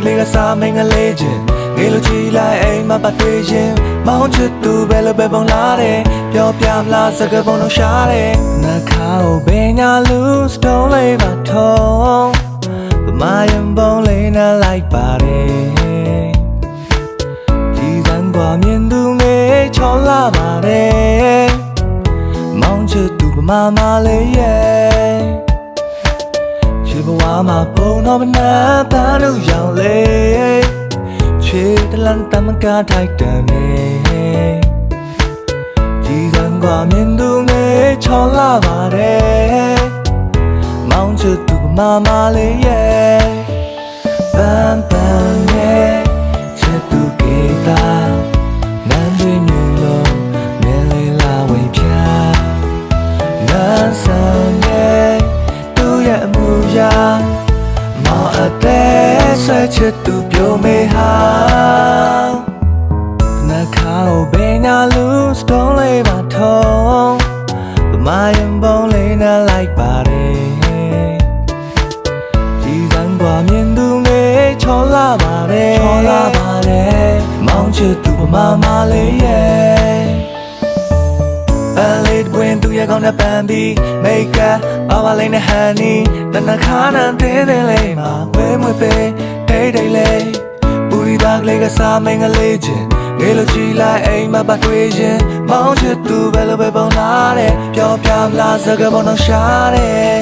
ကလေးကစားမင်္ဂလေးချင်းငေလိုကြည့်လိုက်အိမ်မှာပတ်တွေ့ရင်မောင်းချစ်သူပဲလို့ပဲပုံလာတယ်ပြောပြမလားစကားပုံလုံးရှာတယ်နှာခေါင်းဘယ်ညာ lose don't lay my tongue ပမာရင်ပုံလေးနဲ့လိုက်ပါတယ်ဒီစံကွာမြင်သူငယ်ချောလာပါတယ်မောင်းချစ်သူပမာမလေးရဲ့ မှာပုံတော်မနာတာလို့ရောင်လေချေတလန်တမကထိုက်တန်နေဒီကံကမြင်သူငယ်ချော်လာပါတယ်မောင်ချသူမမလေးရဲ့ bam bam ချစ်သူပြောမေဟာနာခါဘယ်ငါလူစတောင်းလေးပါထုံးပမာယံပုံးလေးနာလိုက်ပါတယ်ဒီကံကွာမြင်သူမေချောလာပါတယ်ချောလာပါတယ်မောင်ချစ်သူပမာမလေးရဲ့ပန်လေးတွင်သူရဲ့ကောင်းတဲ့ပန်ပြီး make up ပါပါလေးနဲ့ honey တနခါနံတင်းတင်းလေးမှာဝဲမွေပေး ဒိတ်ဒိတ်လေးပူရီသားကလေးကစားမင်းကလေးချင်းငေးလို့ကြည်လိုက်အိမ်မှာပတ်တွေ့ရင်မောင်ချစ်သူပဲလို့ပဲပုံလာတယ်ပြောပြမလားစကားပုံတော့ရှားတယ်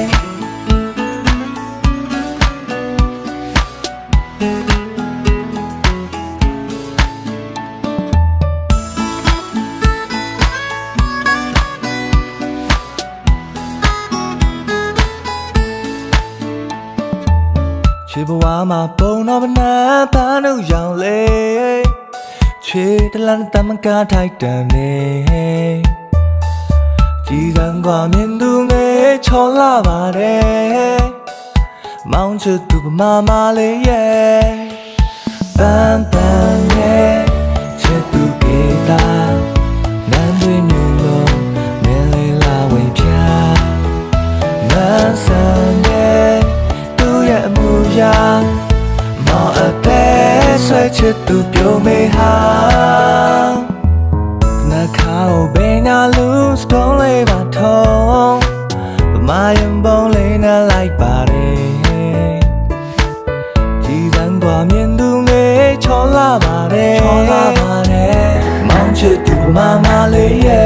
ချေဘဝမှာပုံ တော့မနာပါလို့ရောင်လေချေတလန်တမကထိုက်တန်နေကြည်စံကွာမြင်သူငယ်ချော်လာပါတယ်မောင်ချစ်သူမမလေးရဲ့ပန်းပ ချစ်သူပြုံးမေဟာနှခါကိုဘယ်နာလူစတုံးလေးပါထုံးပမာယံပုံလေးနဲ့လိုက်ပါတယ်ကြည်စံกว่าမြင်သူငယ်ချောလာပါတယ်ချောလာပါတယ်မောင်ချစ်သူပမာမလေးရဲ့